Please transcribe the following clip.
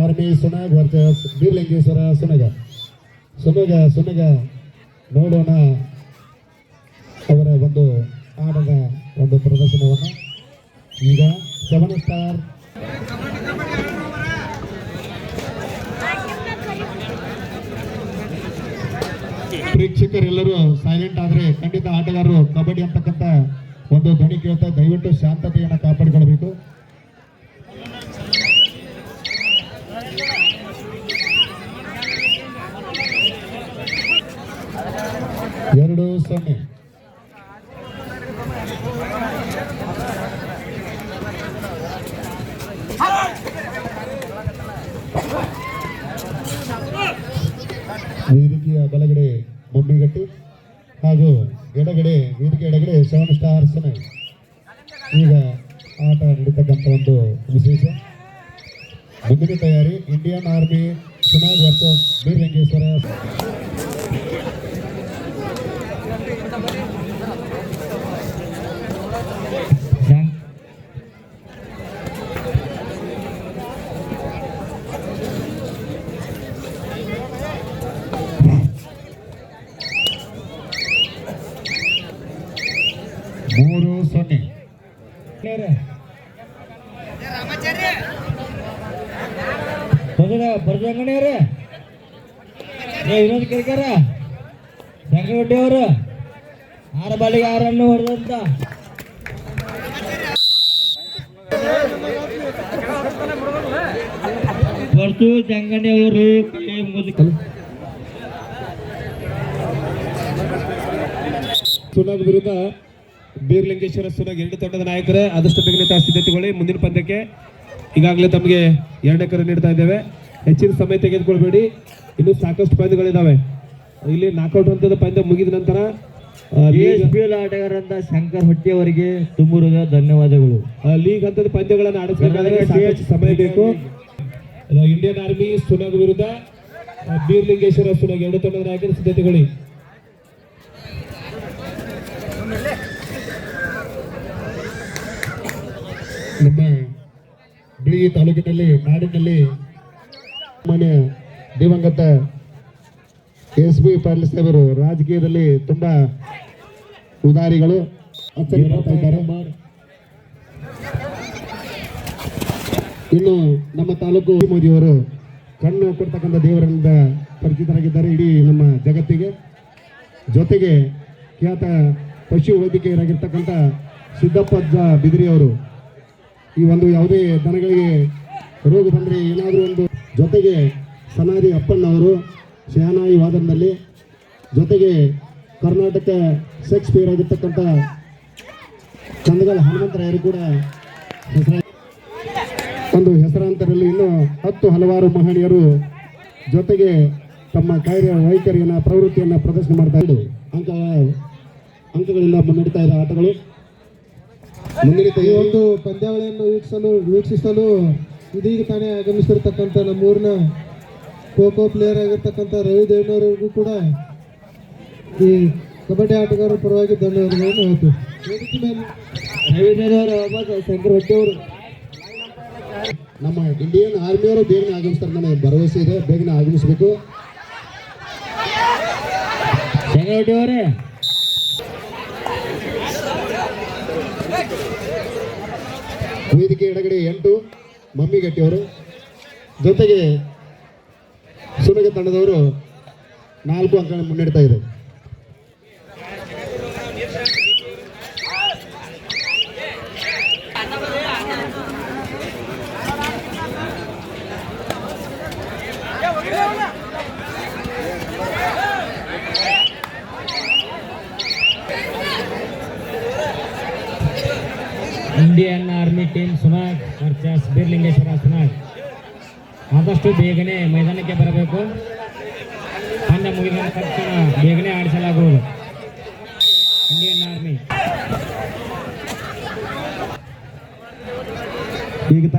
Army ಸುನಗ್ ವರ್ಚಸ್ Beerlingeshwara ಸುನಗ. ಸುನಗ ಸುನಗ, ನೋಡೋಣ ಅವರ ಒಂದು ಆಟದ ಒಂದು ಪ್ರದರ್ಶನವನ್ನು. ಈಗ ಸೆವೆನ್ ಸ್ಟಾರ್. ಪ್ರೇಕ್ಷಕರೆಲ್ಲರೂ ಸೈಲೆಂಟ್ ಆದ್ರೆ ಖಂಡಿತ ಆಟಗಾರರು ಕಬಡ್ಡಿ ಅಂತಕ್ಕಂಥ ಒಂದು ಧ್ವನಿ ಕೇಳ್ತಾ ದಯವಿಟ್ಟು ಶಾಂತತೆಯನ್ನು ಕಾಪಾಡಿಕೊಳ್ಬೇಕು. ಎರಡು ಸೊನ್ನೆ. ವೇದಿಕೆಯ ಬಲಗಡೆ ಬೊಮ್ಮಿಗಟ್ಟಿ ಹಾಗೂ ಎಡಗಡೆ ವೇದಿಕೆ ಎಡಗಡೆ ಸೆವೆನ್ ಸ್ಟಾರ್ ಸೆನೆ ಈಗ ಆಟ ನಡೀತಕ್ಕಂಥ ಒಂದು ವಿಶೇಷ. ಮುಂದಿನ ತಯಾರಿ Indian army Sunag versus Birlingeshwara. ಮೂರು ಸೊನ್ನೆ. ಏ ವಿನೋದ್ ಕೇಳ್ಕಾರ ಸಂಗವಡ್ಡಿ ಅವರು ಆರು ಬಾಲಿಗೆ ಆರನ್ನು ಹೊಡೆದಂತ ಬರ್ತು ಜಂಗಣಿ ಅವರು ಮುಗಿದು ಸುನಾಗ್ ವಿರುದ್ಧ ಬೀರ್ಲಿಂಗೇಶ್ವರ ಸುನಾಗ್ ಎರಡು ತಂಡದ ನಾಯಕರೇ ಆದಷ್ಟು ಬೇಗನೆ ತಾವು ಸಿದ್ಧತೆಗೊಳ್ಳಿ. ಮುಂದಿನ ಪಂದ್ಯಕ್ಕೆ ಈಗಾಗಲೇ ತಮಗೆ ಎರಡನೇ ಕರೆ ನೀಡ್ತಾ ಇದ್ದೇವೆ. ಹೆಚ್ಚಿನ ಸಮಯ ತೆಗೆದುಕೊಳ್ಬೇಡಿ. ಇನ್ನು ಸಾಕಷ್ಟು ಪಂದ್ಯಗಳಿದ್ದಾವೆ ಇಲ್ಲಿ ನಾಕೌಟ್ ಹಂತದ ಪಂದ್ಯ ಮುಗಿದ ನಂತರ ಆ, ಲೀಗ್ ಪಿ ಎಲ್ ಆಟಗಾರಂತ ಶಂಕರ್ ಹೊಟ್ಟಿ ಅವರಿಗೆ ತುಂಬುರದ ಧನ್ಯವಾದಗಳು. ಲೀಗ್ ಹಂತದ ಪಂದ್ಯಗಳನ್ನು ಆಡಿಸಬೇಕಾದ್ರೆ ಸಾಕಷ್ಟು ಸಮಯ ಬೇಕು. ಇಂಡಿಯನ್ ಆರ್ಮಿ ಸುನಗ್ ವಿರುದ್ಧ ಬೀರ್ ಬೀರ್ಲಿಂಗೇಶ್ವರ ಸುನಗ್ ಎರಡು ತಂಡದ ನಾಯಕರ ಸಿದ್ಧತೆಗಳು ನಮ್ಮ ಬಿಳಿ ತಾಲೂಕಿನಲ್ಲಿ ನಾಡಿನಲ್ಲಿ ಮಾನ್ಯ ದಿವಂಗತ ಎಸ್ ಬಿ ಪಾಟೀಲ್ ಸಾಹೇಬರು ರಾಜಕೀಯದಲ್ಲಿ ತುಂಬಾ ಉದಾರಿಗಳು. ಇನ್ನು ನಮ್ಮ ತಾಲೂಕು ಮೋದಿಯವರು ಕಣ್ಣು ಕೊಡ್ತಕ್ಕಂಥ ದೇವರಿಂದ ಪರಿಚಿತರಾಗಿದ್ದಾರೆ ಇಡೀ ನಮ್ಮ ಜಗತ್ತಿಗೆ. ಜೊತೆಗೆ ಖ್ಯಾತ ಪಶು ವೈದ್ಯಕೀಯರಾಗಿರ್ತಕ್ಕಂಥ ಬಿದ್ರಿ ಬಿದಿರಿಯವರು ಈ ಒಂದು ಯಾವುದೇ ದನಗಳಿಗೆ ರೋಗ ಬಂದರೆ ಏನಾದರೂ ಒಂದು ಜೊತೆಗೆ ಸನಾದಿ ಅಪ್ಪಣ್ಣವರು ಶಹನಾಯಿ ವಾದನದಲ್ಲಿ ಜೊತೆಗೆ ಕರ್ನಾಟಕ ಶೇಕ್ಸ್ಪಿಯರ್ ಆಗಿರ್ತಕ್ಕಂಥ ಚಂದಗಲ್ ಹನುಮಂತರಾಯರು ಕೂಡ ಹೆಸರ ಒಂದು ಹೆಸರಾಂತರಲ್ಲಿ ಇನ್ನೂ ಹತ್ತು ಹಲವಾರು ಮಹನೀಯರು ಜೊತೆಗೆ ತಮ್ಮ ಕಾರ್ಯ ವೈಖರಿಯನ್ನು ಪ್ರವೃತ್ತಿಯನ್ನು ಪ್ರದರ್ಶನ ಮಾಡ್ತಾ ಇದ್ದು ಅಂಕ ಅಂಕಗಳಿಂದ ಮುನ್ನಡೀತಾ ಇದ್ದ ಆಟಗಳು. ಮುಂದಿನ ಈ ಒಂದು ಪಂದ್ಯಾವಳಿಯನ್ನು ವೀಕ್ಷಿಸಲು ವೀಕ್ಷಿಸಲು ಇದೀಗ ತಾನೇ ಆಗಮಿಸಿರ್ತಕ್ಕಂಥ ನಮ್ಮೂರಿನ ಖೋ ಖೋ ಪ್ಲೇಯರ್ ಆಗಿರ್ತಕ್ಕಂಥ ರವಿ ದೇವನವರಿಗೂ ಕೂಡ ಈ ಕಬಡ್ಡಿ ಆಟಗಾರರ ಪರವಾಗಿ ಧನ್ಯವಾದಗಳನ್ನು ಹೇಳ್ತೀವಿ. ರವಿ ದೇವನವರ ಶಂಕರ್ ಹೊಟ್ಟಿ ಅವರು. ನಮ್ಮ ಇಂಡಿಯನ್ ಆರ್ಮಿಯವರು ಬೇಗನೆ ಆಗಮಿಸ್ತಾರೆ. ನನಗೆ ಭರವಸೆ ಇದೆ. ಬೇಗನೆ ಆಗಮಿಸಬೇಕು. ಶಂಕರ್ ವೇದಿಕೆ ಎಡಗಡೆ ಎಂಟು ಮಮ್ಮಿ ಗಟ್ಟಿಯವರು ಜೊತೆಗೆ ಸುನಗ ತಂಡದವರು ನಾಲ್ಕು ಅಂಕ ಮುನ್ನಡೆತಾ ಇದೆ. Indian army team Sunag versus Birlingeshwara Sunag ಆದಷ್ಟು ಬೇಗನೆ ಮೈದಾನಕ್ಕೆ ಬರಬೇಕು. ಪಂದ್ಯ ಮುಗಿದ ತಕ್ಷಣ ಬೇಗನೆ ಆಡಿಸಲಾಗುವುದು. Indian army. ಈಗ